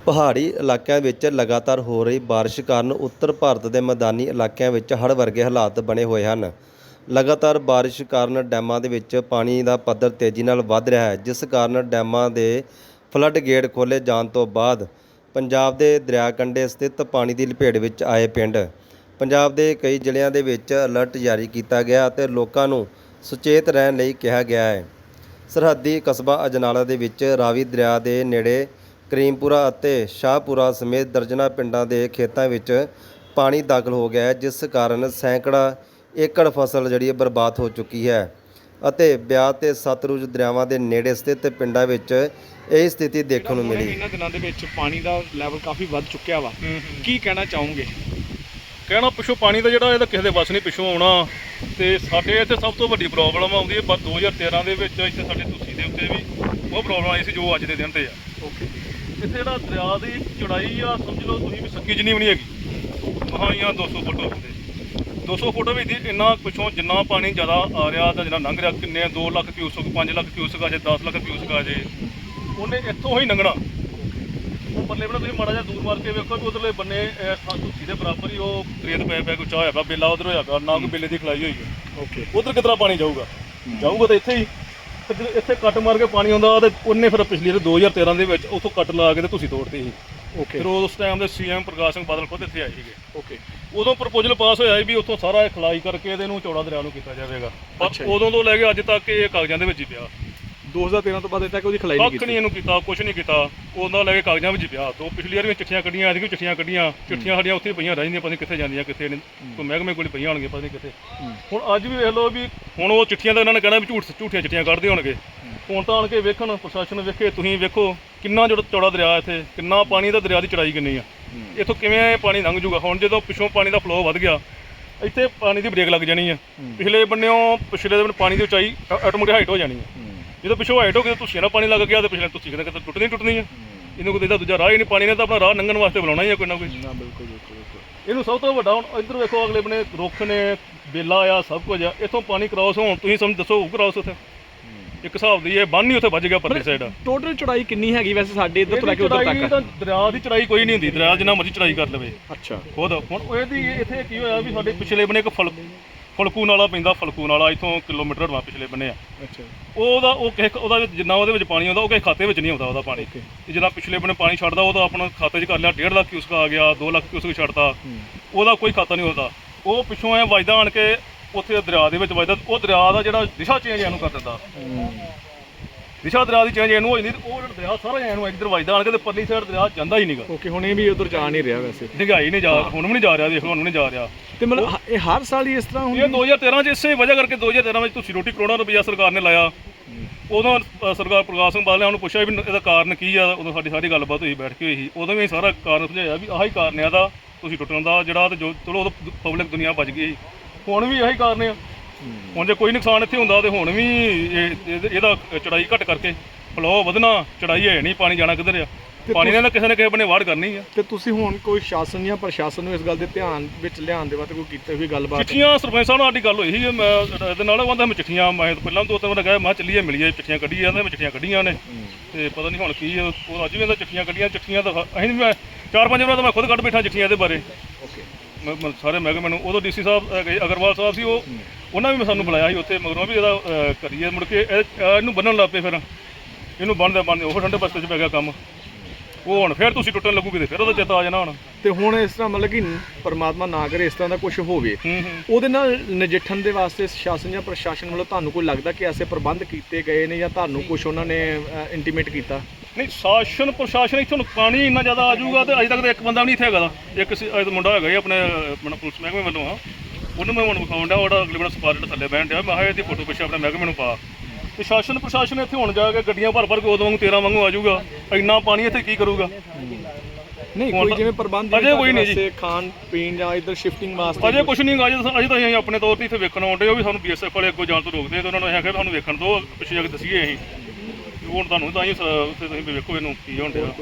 ਪਹਾੜੀ ਇਲਾਕਿਆਂ ਵਿੱਚ ਲਗਾਤਾਰ ਹੋ ਰਹੀ ਬਾਰਿਸ਼ ਕਾਰਨ ਉੱਤਰ ਭਾਰਤ ਦੇ ਮੈਦਾਨੀ ਇਲਾਕਿਆਂ ਵਿੱਚ ਹੜ੍ਹ ਵਰਗੇ ਹਾਲਾਤ ਬਣੇ ਹੋਏ ਹਨ। ਲਗਾਤਾਰ ਬਾਰਿਸ਼ ਕਾਰਨ ਡੈਮਾਂ ਦੇ ਵਿੱਚ ਪਾਣੀ ਦਾ ਪੱਧਰ ਤੇਜ਼ੀ ਨਾਲ ਵੱਧ ਰਿਹਾ ਹੈ, ਜਿਸ ਕਾਰਨ ਡੈਮਾਂ ਦੇ ਫਲੱਡ ਗੇਟ ਖੋਲ੍ਹੇ ਜਾਣ ਤੋਂ ਬਾਅਦ ਪੰਜਾਬ ਦੇ ਦਰਿਆ ਕੰਢੇ ਸਥਿਤ ਪਾਣੀ ਦੀ ਲਪੇਟ ਵਿੱਚ ਆਏ ਪਿੰਡ। ਪੰਜਾਬ ਦੇ ਕਈ ਜ਼ਿਲ੍ਹਿਆਂ ਦੇ ਵਿੱਚ ਅਲਰਟ ਜਾਰੀ ਕੀਤਾ ਗਿਆ ਅਤੇ ਲੋਕਾਂ ਨੂੰ ਸੁਚੇਤ ਰਹਿਣ ਲਈ ਕਿਹਾ ਗਿਆ ਹੈ। ਸਰਹੱਦੀ ਕਸਬਾ ਅਜਨਾਲਾ ਦੇ ਵਿੱਚ ਰਾਵੀ ਦਰਿਆ ਦੇ ਨੇੜੇ ਕਰੀਮਪੁਰਾ ਅਤੇ ਸ਼ਾਹਪੁਰਾ ਸਮੇਤ ਦਰਜਨਾ ਪਿੰਡਾਂ ਦੇ ਖੇਤਾਂ ਵਿੱਚ ਪਾਣੀ ਦਾਖਲ ਹੋ ਗਿਆ ਹੈ ਜਿਸ ਕਾਰਨ ਸੈਂਕੜਾ ਏਕੜ ਫਸਲ ਜਿਹੜੀ ਹੈ ਬਰਬਾਦ ਹੋ ਚੁੱਕੀ ਹੈ ਅਤੇ ਬਿਆਸ ਤੇ ਸਤਲੁਜ ਦਰਿਆਵਾਂ ਦੇ ਨੇੜੇ ਸਥਿਤ ਪਿੰਡਾਂ ਵਿੱਚ ਇਹ ਸਥਿਤੀ ਦੇਖਣ ਨੂੰ ਮਿਲੀ। ਇਹਨਾਂ ਦਿਨਾਂ ਦੇ ਵਿੱਚ ਪਾਣੀ ਦਾ ਲੈਵਲ ਕਾਫੀ ਵੱਧ ਚੁੱਕਿਆ ਵਾ। ਕੀ ਕਹਿਣਾ ਚਾਹੋਗੇ? ਕਹਿਣਾ ਪਿੱਛੋਂ ਪਾਣੀ ਦਾ ਜਿਹੜਾ ਇਹਦਾ ਕਿਸੇ ਦੇ ਵੱਸ ਨਹੀਂ ਪਿੱਛੋਂ ਆਉਣਾ। ਤੇ ਸਾਡੇ ਇੱਥੇ ਸਭ ਤੋਂ ਵੱਡੀ ਪ੍ਰੋਬਲਮ ਆਉਂਦੀ ਹੈ ਪਰ 2013 ਦੇ ਵਿੱਚ ਇੱਥੇ ਸਾਡੇ ਤੁਸੀਂ ਦੇ ਉੱਤੇ ਵੀ ਉਹ ਪ੍ਰੋਬਲਮ ਆਈ ਸੀ ਜੋ ਅੱਜ ਦੇ ਦਿਨ ਤੇ ਆ। ਓਕੇ ਇੱਥੇ ਜਿਹੜਾ ਦਰਿਆ ਦੀ ਚੌੜਾਈ ਆ ਸਮਝ ਲਓ ਤੁਸੀਂ ਵੀ ਸੱਕੀ ਜਿੰਨੀ ਵੀ ਨਹੀਂ ਹੈਗੀ। ਮਹਾਂ ਆ 200 ਫੁੱਟ ਹੋਵੇ 200 ਫੁੱਟ ਦੀ ਇੰਨਾ ਪਿੱਛੋਂ ਜਿੰਨਾ ਪਾਣੀ ਜ਼ਿਆਦਾ ਆ ਰਿਹਾ ਤਾਂ ਜਿੰਨਾ ਲੰਘ ਰਿਹਾ ਕਿੰਨੇ 2 ਲੱਖ ਕਿਊਸਕ 5 ਲੱਖ ਕਿਊਸਕ ਆ ਜੇ 10 ਲੱਖ ਕਿਊਸਕ ਆ ਜੇ। ਉਹਨੇ ਇੱਥੋਂ ਹੀ ਲੰਘਣਾ। ਉਹ ਪਰਲੇ ਬੰਨੇ ਤੁਸੀਂ ਮਾੜਾ ਜਿਹਾ ਦੂਰ ਮਾਰ ਕੇ ਵੇਖੋ ਵੀ ਉਧਰਲੇ ਬੰਨੇ ਤੁਸੀਂ ਦੇ ਬਰਾਬਰ ਹੀ ਉਹ ਰੇਤ ਪੈ ਪੈ ਕੁਛ ਹੋਇਆ ਪਿਆ ਬੇਲਾ ਉਧਰ ਹੋਇਆ ਪਿਆ ਨਾ ਕੋਈ ਬੇਲੇ ਦੀ ਖਲਾਈ ਹੋਈ ਹੈ। ਓਕੇ। ਉਧਰ ਕਿਤਨਾ ਪਾਣੀ ਜਾਊਗਾ? ਜਾਊਗਾ ਤਾਂ ਇੱਥੇ ਹੀ। ਤੇ ਜਦੋਂ ਇੱਥੇ ਕੱਟ ਮਾਰ ਕੇ ਪਾਣੀ ਆਉਂਦਾ ਤੇ ਉਹਨੇ ਫਿਰ ਪਿਛਲੀ ਵਾਰ 2013 ਦੇ ਵਿੱਚ ਉੱਥੋਂ ਕੱਟ ਲਾ ਕੇ ਤੇ ਤੁਸੀਂ ਤੋੜਤੀ ਸੀ। ਓਕੇ ਫਿਰ ਉਸ ਟਾਈਮ ਦੇ ਸੀਐਮ ਪ੍ਰਕਾਸ਼ ਸਿੰਘ ਬਾਦਲ ਖੁਦ ਇੱਥੇ ਆਏ ਸੀਗੇ। ਓਕੇ ਉਦੋਂ ਪ੍ਰਪੋਜ਼ਲ ਪਾਸ ਹੋਇਆ ਸੀ ਵੀ ਉੱਥੋਂ ਸਾਰਾ ਇਹ ਖਲਾਈ ਕਰਕੇ ਇਹਦੇ ਨੂੰ ਚੌੜਾ ਦਰਿਆ ਨੂੰ ਕੀਤਾ ਜਾਵੇਗਾ। ਪਰ ਅੱਛਾ ਜੀ। ਉਦੋਂ ਤੋਂ ਲੈ ਕੇ ਅੱਜ ਤੱਕ ਇਹ ਕਾਗਜ਼ਾਂ ਦੇ ਵਿੱਚ ਹੀ ਪਿਆ। 2013 ਤੋਂ ਬਾਅਦ ਇੱਥੇ ਤੱਕ ਉਹਦੀ ਖਲਾਈ ਨਹੀਂ ਕੱਖ ਕੀਤੀ। ਨਹੀਂ ਇਹਨੂੰ ਕੀਤਾ ਕੁਝ ਨਹੀਂ ਕੀਤਾ। ਉਦੋਂ ਲੈ ਕੇ ਕਾਗਜ਼ਾਂ ਵਿੱਚ ਪਿਆ। ਤੋਂ ਪਿਛਲੀ ਵਾਰ ਵੀ ਚਿੱਠੀਆਂ ਕੱਢੀਆਂ ਐਤਕੀ ਵੀ ਚਿੱਠੀਆਂ ਕੱਢੀਆਂ। ਚਿੱਠੀਆਂ ਸਾਡੀਆਂ ਉੱਥੇ ਹੀ ਪਈਆਂ ਰਹਿ ਜਾਂਦੀਆਂ ਪਤਾ ਨਹੀਂ ਕਿੱਥੇ ਜਾਂਦੀਆਂ ਕਿੱਥੇ ਨਹੀਂ। ਕੋਈ ਮਹਿਕਮੇ ਕੋਲ ਪਈਆਂ ਹੋਣਗੀਆਂ ਪਤਾ ਨਹੀਂ ਕਿੱਥੇ। ਹੁਣ ਅੱਜ ਵੀ ਵੇਖ ਲਓ ਵੀ ਹੁਣ ਉਹ ਚਿੱਠੀਆਂ ਦਾ ਇਹਨਾਂ ਨੇ ਕਹਿਣਾ ਵੀ ਝੂਠ ਝੂਠੀਆਂ ਚਿੱਠੀਆਂ ਕੱਢਦੇ ਹੋਣਗੇ। ਹੁਣ ਤਾਂ ਆਣ ਕੇ ਵੇਖਣ ਪ੍ਰਸ਼ਾਸਨ ਵੇਖੇ ਤੁਸੀਂ ਵੇਖੋ ਕਿੰਨਾ ਜਿਹੜਾ ਚੌੜਾ ਦਰਿਆ ਇੱਥੇ ਕਿੰਨਾ ਪਾਣੀ ਦਾ ਦਰਿਆ ਦੀ ਚੜਾਈ ਕਿੰਨੀ ਆ। ਇੱਥੋਂ ਕਿਵੇਂ ਇਹ ਪਾਣੀ ਲੰਘ ਜੂਗਾ ਹੁਣ ਜਦੋਂ ਪਿੱਛੋਂ ਪਾਣੀ ਦਾ ਫਲੋ ਵੱਧ ਗਿਆ ਇੱਥੇ ਪਾਣੀ ਦੀ ਬ੍ਰੇਕ ਲੱਗ ਜਾਣੀ ਆ। ਪਿਛਲੇ ਬੰਨਿਓ ਪਿਛਲੇ ਦੇ ਪਾਣੀ ਦੀ ਉਚਾਈ ਆਟੋਮੈਟਿਕ ਹਾਈਟ ਹੋ ਜਾਣੀ ਆ। ਜਦੋਂ ਪਿੱਛੋਂ ਹਾਈਟ ਹੋ ਗਈ ਤੁਸੀਂ ਨਾ ਪਾਣੀ ਲੱਗ ਗਿਆ ਤੇ ਪਿਛਲੇ ਤੁਸੀਂ ਕਹਿੰਦੇ ਕਿ ਟੁੱਟਣੀ ਟੁੱਟਣੀ ਆ। ਇਹਨੂੰ ਕੋਈ ਇਹਦਾ ਦੂਜਾ ਰਾਹ ਹੀ ਨਹੀਂ ਪਾਣੀ ਨੇ ਤਾਂ ਆਪਣਾ ਰਾਹ ਲੰਘਣ ਵਾਸਤੇ ਬੁਲਾਉਣਾ ਹੀ ਆ ਕੋਈ ਨਾ ਕੋਈ। ਨਾ ਬਿਲਕੁਲ ਬਿਲਕੁਲ ਇਹਨੂੰ ਸਭ ਤੋਂ ਵੱਡਾ ਹੁਣ ਇੱਧਰ ਵੇਖੋ ਅਗਲੇ ਬਨੇ ਰੁੱਖ ਨੇ ਬੇਲਾ ਆ ਸਭ ਕੁਝ ਆ। ਇੱਥੋਂ ਪਾਣੀ ਕ੍ਰਾਸ ਹੋਣ ਤੁਸੀਂ ਸਮਝ ਦੱਸੋ ਹੋਊ ਕ੍ਰਾਸ ਉੱਥੇ। ਇੱਕ ਹਿਸਾਬ ਦੀ ਇਹ ਬੰਨ ਹੀ ਉੱਥੇ ਵੱਜ ਗਿਆ ਪਰਲੀ ਸਾਈਡ ਟੋਟਲ ਚੜਾਈ ਕਿੰਨੀ ਹੈਗੀ ਵੈਸੇ ਸਾਡੇ ਇੱਧਰ ਤੋਂ ਲੈ ਕੇ ਉਧਰ ਚੜਾਈ ਤੱਕ? ਤਾਂ ਦਰਿਆ ਦੀ ਚੜਾਈ ਕੋਈ ਨਹੀਂ ਹੁੰਦੀ। ਦਰਿਆ ਜਿੰਨਾ ਮਰਜ਼ੀ ਚੜਾਈ ਕਰ ਲਵੇ। ਅੱਛਾ। ਖੁਦ ਹੁਣ ਇਹਦੀ ਇੱਥੇ ਕੀ ਹੋਇਆ ਵੀ ਸਾਡੇ ਪਿਛਲੇ ਬਨੇ ਇੱਕ ਫਲ ਫਲਕੂ ਨਾਲਾ ਪੈਂਦਾ ਫਲਕੂ ਨਾਲਾ ਇੱਥੋਂ ਕਿਲੋਮੀਟਰ ਵਾ ਪਿਛਲੇ ਬੰਨੇ ਆ। ਅੱਛਾ। ਉਹਦਾ ਉਹ ਕਿਸੇ ਉਹਦਾ ਵਿੱਚ ਜਿੰਨਾ ਉਹਦੇ ਵਿੱਚ ਪਾਣੀ ਆਉਂਦਾ ਉਹ ਕਿਸੇ ਖਾਤੇ ਵਿੱਚ ਨਹੀਂ ਆਉਂਦਾ ਉਹਦਾ ਪਾਣੀ। Okay. ਤੇ ਜਿੰਨਾ ਪਿਛਲੇ ਬੰਨੇ ਪਾਣੀ ਛੱਡਦਾ ਉਹ ਤਾਂ ਆਪਣਾ ਖਾਤੇ 'ਚ ਕਰ ਲਿਆ 1.5 ਲੱਖ ਕਿਊਸਕ ਆ ਗਿਆ 2 ਲੱਖ ਕਿਊਸਕ ਛੱਡਤਾ। ਉਹਦਾ ਕੋਈ ਖਾਤਾ ਨਹੀਂ ਹੁੰਦਾ ਉਹ ਪਿੱਛੋਂ ਐ ਵਜਦਾ ਆਣ ਕੇ ਉੱਥੇ ਦਰਿਆ ਦੇ ਵਿੱਚ ਵਜਦਾ ਉਹ ਦਰਿਆ ਦਾ ਜਿਹੜਾ ਦਿਸ਼ਾ ਚੇਂਜ ਇਹਨੂੰ ਕਰ ਦਿੰਦਾ। ਦਿਸ਼ਾ ਦਰਿਆ ਦੀ ਚੇਂਜ ਇਹਨੂੰ ਹੋ ਜਾਂਦੀ ਤੇ ਉਹ ਜਿਹੜਾ ਦਰਿਆ ਸਾਰਾ ਇਹਨੂੰ ਇੱਧਰ ਵਜਦਾ ਆਣ ਕੇ ਤੇ ਪਰਲੀ ਸਾਈਡ ਦਰਿਆ ਜਾਂਦਾ ਹੀ ਨਹੀਂਗਾ ਓਕੇ ਹੁਣ ਇਹ ਵੀ ਉਧਰ ਜਾ ਨਹੀਂ ਰਿਹਾ ਵੈਸੇ। ਡਿਗਾਈ ਨਹੀਂ ਜਾ ਹੁਣ ਵੀ ਨਹੀਂ ਜਾ ਰਿਹਾ ਦੇਖ ਲਓ ਹੁਣ ਵੀ ਨਹੀਂ ਜਾ ਰਿਹਾ। ਤੇ ਮਤਲਬ ਹ- ਇਹ ਹਰ ਸਾਲ ਹੀ ਇਸ ਤਰ੍ਹਾਂ ਇਹ ਹੁੰਦੀ 2013 ਚ ਇਸੇ ਵਜ੍ਹਾ ਕਰਕੇ 2013 ਵਿੱਚ ਤੁਸੀਂ ਰੋਟੀ ਕਰੋੜਾਂ ਰੁਪਈਆ ਸਰਕਾਰ ਨੇ ਲਾਇਆ। ਉਦੋਂ ਅ, ਸਰਕਾਰ ਪ੍ਰਕਾਸ਼ ਸਿੰਘ ਬਾਦਲ ਨੇ ਉਹਨੂੰ ਪੁੱਛਿਆ ਵੀ ਇਹਦਾ ਕਾਰਨ ਕੀ ਆ ਉਦੋਂ ਸਾਡੀ ਸਾਰੀ ਗੱਲਬਾਤ ਹੋਈ ਬੈਠ ਕੇ ਹੋਈ ਸੀ। ਉਦੋਂ ਵੀ ਅਸੀਂ ਸਾਰਾ ਕਾਰਨ ਸਮਝਾਇਆ ਵੀ ਆਹੀ ਕਾਰਨ ਆ ਦਾ ਤੁਸੀਂ ਟੁੱਟਣ ਦਾ ਜਿਹੜਾ ਤੇ ਜੋ ਚਲੋ ਉਦੋਂ ਪਬਲਿਕ ਦੁਨੀਆ ਬਚ ਗਈ ਸੀ। ਹੁਣ ਵੀ ਆਹੀ ਕਾਰਨ ਆ। ਹੁਣ ਜੇ ਕੋਈ ਨੁਕਸਾਨ ਇੱਥੇ ਹੁੰਦਾ ਤੇ ਹੁਣ ਵੀ ਇਹ- ਇਹਦੇ- ਇਹਦਾ ਚੜਾਈ ਘਟ ਕਰਕੇ ਫਲੋ ਵਧਣਾ ਚੜਾਈ ਹੈ ਨਹੀਂ ਪਾਣੀ ਜਾਣਾ ਕਿੱਧਰ ਆ? ਪਾਣੀ ਨੇ ਕਿਸੇ ਨੇ ਕਿਸੇ ਬੰਨੇ ਵਾੜ ਕਰਨੀ ਆ। ਤੇ ਤੁਸੀਂ ਹੁਣ ਕੋਈ ਸ਼ਾਸਨ ਜਾਂ ਪ੍ਰਸ਼ਾਸਨ ਨੂੰ ਇਸ ਗੱਲ ਦੇ ਧਿਆਨ ਵਿੱਚ ਲਿਆਉਣ ਦੇ ਵਾਸਤੇ ਕੋਈ ਕੀਤੀ ਹੋਈ ਗੱਲਬਾਤ? ਚਿੱਠੀਆਂ ਸਰਪੰਚ ਸਾਹਿਬ ਨਾਲ ਸਾਡੀ ਗੱਲ ਹੋਈ ਸੀ ਮੈਂ ਇਹਦੇ ਨਾਲ ਕਹਿੰਦਾ ਮੈਂ ਚਿੱਠੀਆਂ ਮੈਂ ਪਹਿਲਾਂ ਦੋ ਤਿੰਨ ਵਾਰ ਗਿਆ ਮੈਂ ਕਿਹਾ ਚੱਲੀਏ ਮਿਲੀਏ ਚਿੱਠੀਆਂ ਕੱਢੀਏ ਕਹਿੰਦਾ ਮੈਂ ਚਿੱਠੀਆਂ ਕੱਢੀਆਂ ਨੇ। ਤੇ ਪਤਾ ਨਹੀਂ ਹੁਣ ਕੀ ਆ, ਉਹ ਅੱਜ ਵੀ ਇਹਦਾ ਚਿੱਠੀਆਂ ਕੱਢੀਆਂ ਚਿੱਠੀਆਂ ਤਾਂ ਅਸੀਂ ਵੀ ਮੈਂ ਚਾਰ ਪੰਜ ਵਾਰ ਤਾਂ ਮੈਂ ਖੁਦ ਕੱਢ ਬੈਠਾ ਚਿੱਠੀਆਂ ਇਹਦੇ ਬਾਰੇ। ਓਕੇ। ਮੈਂ- ਮੈਂ ਸਾਰੇ ਮਹਿਕਮੇ ਨੂੰ ਉਦੋਂ ਡੀਸੀ ਸਾਹਿਬ ਅਗਰਵਾਲ ਸਾਹਿਬ ਸੀ ਉਹ ਉਹਨਾਂ ਵੀ ਸਾਨੂੰ ਬੁਲਾਇਆ ਸੀ ਉੱਥੇ ਮਗਰੋਂ ਵੀ ਇਹਦਾ ਅਹ, ਕਰੀਏ ਮੁੜ ਕੇ ਇਹ- ਅਹ, ਇਹਨੂੰ ਬੰਨਣ ਲੱਗ ਪਏ ਫਿਰ। ਇਹਨੂੰ ਬੰਨਦੇ ਬੰਨਦੇ ਉਹ ਠੰਡੇ ਬਸਤੇ 'ਚ ਪੈ ਗਿਆ ਕੰਮ। ਉਹ ਹੁਣ ਫਿਰ ਤੁਸੀਂ ਟੁੱਟਣ ਲੱਗੂਗੇ ਤੇ ਫਿਰ ਉਹਦਾ ਚੇਤਾ ਆ ਜਾਣਾ ਹੁਣ। ਤੇ ਹੁਣ ਇਸ ਤਰ੍ਹਾਂ ਮਤਲਬ ਕਿ ਪਰਮਾਤਮਾ ਨਾ ਕਰੇ ਇਸ ਤਰ੍ਹਾਂ ਦਾ ਕੁਝ ਹੋਵੇ ਹੂੰ ਹੂੰ। ਉਹਦੇ ਨਾਲ ਨਜਿੱਠਣ ਦੇ ਵਾਸਤੇ ਸ਼ਾਸਨ ਜਾਂ ਪ੍ਰਸ਼ਾਸਨ ਵੱਲੋਂ ਤੁਹਾਨੂੰ ਕੋਈ ਲੱਗਦਾ ਕਿ ਐਸੇ ਪ੍ਰਬੰਧ ਕੀਤੇ ਗਏ ਨੇ ਜਾਂ ਤੁਹਾਨੂੰ ਕੁਝ ਉਹਨਾਂ ਨੇ ਇੰਟੀਮੇਟ ਕੀਤਾ? ਨਹੀਂ ਸ਼ਾਸਨ ਪ੍ਰਸ਼ਾਸਨ ਇੱਥੋਂ ਨੂੰ ਪਾਣੀ ਇੰਨਾ ਜ਼ਿਆਦਾ ਆ ਜਾਊਗਾ ਤੇ ਅਜੇ ਤੱਕ ਤਾਂ ਇੱਕ ਬੰਦਾ ਵੀ ਨਹੀਂ ਇੱਥੇ ਹੈਗਾ ਦਾ ਇੱਕ ਸੀ- ਅਜੇ ਤਾਂ ਮੁੰਡਾ ਹੈਗਾ ਹੀ ਆਪਣੇ ਆਪਣਾ ਪੁਲਿਸ ਮਹਿਕਮੇ ਵੱਲੋਂ ਆ। ਉਹਨੂੰ ਮੈਂ ਹੁਣ ਵਿਖਾਉਣ ਡਿਆ ਉਹਦਾ ਅਗਲੇ ਬੰਨੇ ਸਪਾਰਟ ਥੱਲੇ ਬਹਿਣ ਡਿਆ। ਮੈਂ ਕਿਹਾ ਇਹਦੀ ਫੋਟੋ ਪਿੱਛੇ ਆਪਣੇ ਮਹਿਕਮੇ ਨੂੰ ਪਾ। ਤੇ ਸ਼ਾਸਨ ਪ੍ਰਸ਼ਾਸਨ ਇੱਥੇ ਹੁਣ ਜਾ ਕੇ ਗੱਡੀਆਂ ਭਰ ਭਰ ਕੇ ਉਦੋਂ ਵਾਂਗੂ 13 ਵਾਂਗੂ ਆ ਜਾਊਗਾ। ਇੰਨਾ ਪਾਣੀ ਇੱਥੇ ਕੀ ਕਰੂਗਾ? ਨਹੀਂ ਕੋਈ ਤਾਂ- ਜਿਵੇਂ ਪ੍ਰਬੰਧ ਅਜੇ ਕੋਈ ਨਹੀਂ ਜੀ। ਖਾਣ ਪੀਣ ਜਾਂ ਇੱਧਰ ਸ਼ਿਫਟਿੰਗ ਵਾਸਤੇ ਅਜੇ ਕੁਝ ਨਹੀਂ ਅਜੇ ਤਾਂ ਅਜੇ ਤਾਂ ਅਸੀਂ ਆਪਣੇ ਤੌਰ ਤੇ ਇੱਥੇ ਵੇਖਣ ਆਉਂਦੇ ਉਹ ਵੀ ਸਾਨੂੰ ਬੀਐਸਐਫ ਵਾਲੇ ਅੱਗੋਂ ਜਾਣ ਤੋਂ ਰੋਕਦੇ ਆ ਤੇ ਉਹਨਾਂ ਨੂੰ ਆਖਿਆ ਵੀ ਸਾਨੂੰ ਵੇਖਣ ਦਿਓ ਪਿੱਛੇ ਜਾ ਕੇ ਦੱਸੀਏ ਅਸੀਂ। ਤੇ ਹੁਣ ਤੁਹਾਨੂੰ ਤਾਂ ਹੀ ਤੁਸੀਂ ਵੇਖੋ ਇਹਨੂੰ ਕੀ ਹੋਣ ਡਿਆ।